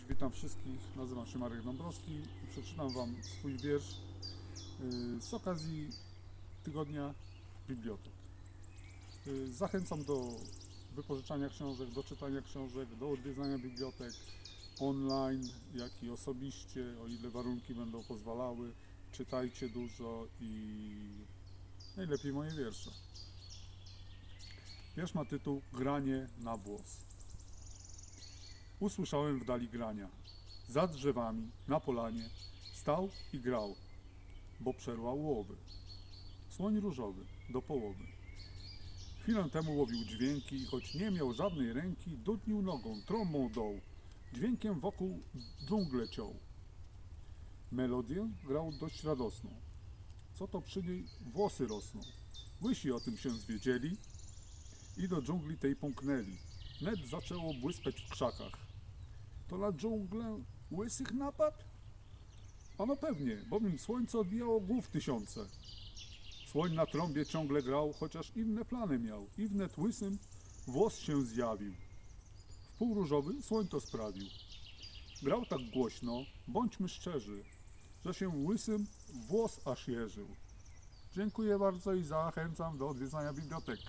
Cześć, witam wszystkich. Nazywam się Marek Dąbrowski i przeczytam Wam swój wiersz y, z okazji Tygodnia Bibliotek. Y, Zachęcam do wypożyczania książek, do czytania książek, do odwiedzania bibliotek online, jak i osobiście, o ile warunki będą pozwalały. Czytajcie dużo i najlepiej moje wiersze. Wiersz ma tytuł Granie na włos. Usłyszałem w dali grania. Za drzewami, na polanie, stał i grał, bo przerwał łowy. Słoń różowy, do połowy. Chwilę temu łowił dźwięki i choć nie miał żadnej ręki, dudnił nogą, trąbą doł, dźwiękiem wokół dżunglę ciął. Melodię grał dość radosną. Co to przy niej włosy rosną? Łysi o tym się zwiedzieli i do dżungli tej pomknęli. Wnet zaczęło błyskać w krzakach. To na dżunglę łysych napad? Ano pewnie, bowiem słońce odbijało głów tysiące. Słoń na trąbie ciągle grał, chociaż inne plany miał i wnet łysym włos się zjawił. W pół różowy słoń to sprawił. Grał tak głośno, bądźmy szczerzy, że się łysym włos aż jeżył. Dziękuję bardzo i zachęcam do odwiedzania bibliotek.